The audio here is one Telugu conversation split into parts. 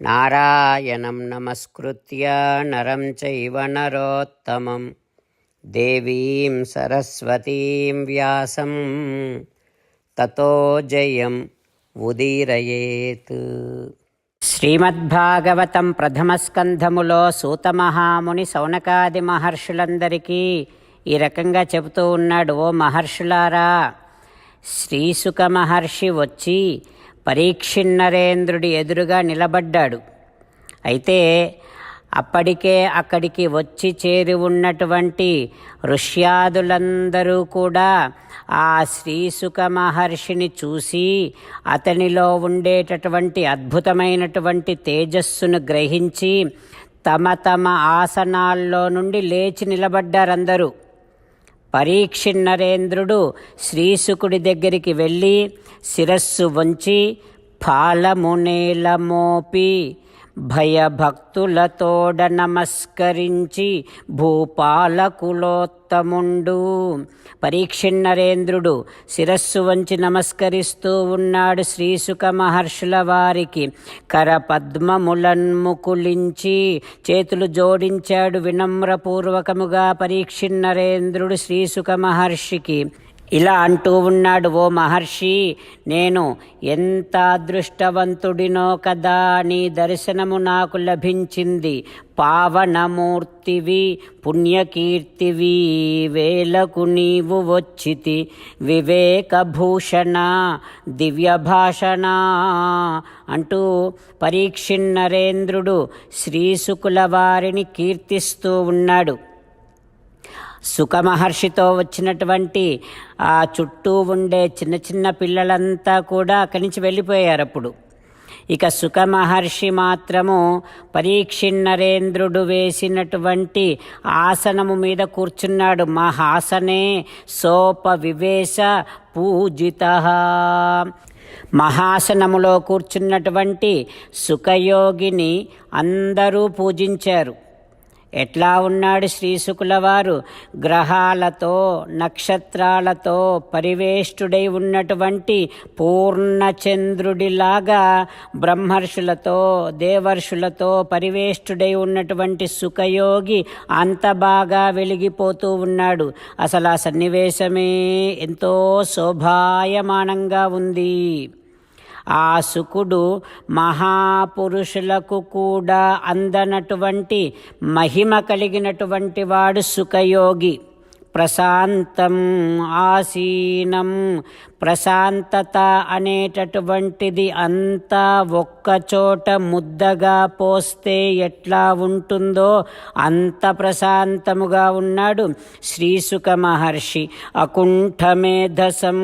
నారాయణం నమస్కృత్య నరం చైవ నరోత్తమం దేవీం సరస్వతీం వ్యాసం తతో జయం ఉదీరయేత్ శ్రీమద్భాగవతం ప్రథమస్కంధములో సూతమహాముని సౌనకాది మహర్షులందరికీ ఈ రకంగా చెబుతూ ఉన్నాడు ఓ మహర్షులారా శ్రీసుక మహర్షి వచ్చి పరీక్షిన్నరేంద్రుడి ఎదురుగా నిలబడ్డాడు. అయితే అప్పటికే అక్కడికి వచ్చి చేరి ఉన్నటువంటి ఋష్యాదులందరూ కూడా ఆ శ్రీసుక మహర్షిని చూసి అతనిలో ఉండేటటువంటి అద్భుతమైనటువంటి తేజస్సును గ్రహించి తమ తమ ఆసనాల్లో నుండి లేచి నిలబడ్డారందరూ. పరీక్షిన్నరేంద్రుడు శ్రీసుకుడి దగ్గరికి వెళ్ళి శిరస్సు వంచి ఫాలమునేలమోపి భయభక్తులతోడ నమస్కరించి భూపాలకులోత్తముండు. పరీక్షిన్నరేంద్రుడు శిరస్సు వంచి నమస్కరిస్తూ ఉన్నాడు శ్రీసుక మహర్షుల వారికి. కరపద్మములన్ముకులించి చేతులు జోడించాడు వినమ్రపూర్వకముగా పరీక్షిన్నరేంద్రుడు శ్రీసుక మహర్షికి. ఇలా అంటూ ఉన్నాడు ఓ మహర్షి నేను ఎంత అదృష్టవంతుడినో కదా నీ దర్శనము నాకు లభించింది. పావనమూర్తివి పుణ్యకీర్తివి వేలకు నీవు వచ్చితి. వివేకభూషణ దివ్యభాషణ అంటూ పరీక్షిన్నరేంద్రుడు శ్రీశుకుల వారిని కీర్తిస్తూ ఉన్నాడు. సుఖమహర్షితో వచ్చినటువంటి ఆ చుట్టూ ఉండే చిన్న చిన్న పిల్లలంతా కూడా అక్కడి నుంచి వెళ్ళిపోయారు అప్పుడు. ఇక సుఖమహర్షి మాత్రము పరీక్షిన్నరేంద్రుడు వేసినటువంటి ఆసనము మీద కూర్చున్నాడు. మహాసనే సోప వివేశ పూజిత. మహాసనములో కూర్చున్నటువంటి సుఖయోగిని అందరూ పూజించారు. ఎట్లా ఉన్నాడు శ్రీశుకులవారు? గ్రహాలతో నక్షత్రాలతో పరివేష్టుడై ఉన్నటువంటి పూర్ణచంద్రుడిలాగా బ్రహ్మర్షులతో దేవర్షులతో పరివేష్టుడై ఉన్నటువంటి సుఖయోగి అంత బాగా వెలిగిపోతూ ఉన్నాడు. అసలు ఆ సన్నివేశమే ఎంతో శోభాయమానంగా ఉంది. ఆ శుకుడు మహాపురుషులకు కూడా అందనటువంటి మహిమ కలిగినటువంటి వాడు సుఖయోగి. ప్రశాంతం ఆసీనం ప్రశాంతత అనేటటువంటిది అంతా ఒక్కచోట ముద్దగా పోస్తే ఎట్లా ఉంటుందో అంత ప్రశాంతముగా ఉన్నాడు శ్రీసుక మహర్షి. అకుంఠమేధసం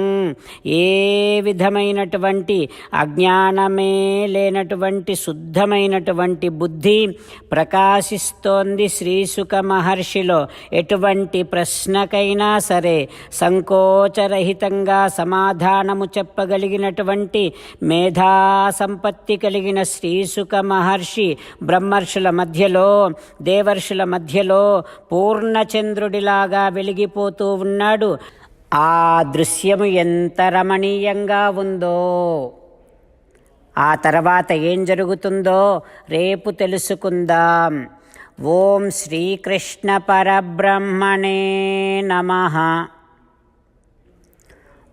ఏ విధమైనటువంటి అజ్ఞానమే లేనటువంటి శుద్ధమైనటువంటి బుద్ధి ప్రకాశిస్తోంది శ్రీసుక మహర్షిలో. ఎటువంటి ప్రశ్నకైనా సరే సంకోచరహితంగా సమా సమాధానము చెప్పగలిగినటువంటి మేధా సంపత్తి కలిగిన శ్రీసుక మహర్షి బ్రహ్మర్షుల మధ్యలో దేవర్షుల మధ్యలో పూర్ణచంద్రుడిలాగా వెలిగిపోతూ ఉన్నాడు. ఆ దృశ్యము ఎంత రమణీయంగా ఉందో! ఆ తర్వాత ఏం జరుగుతుందో రేపు తెలుసుకుందాం. ఓం శ్రీకృష్ణ పరబ్రహ్మణే నమ.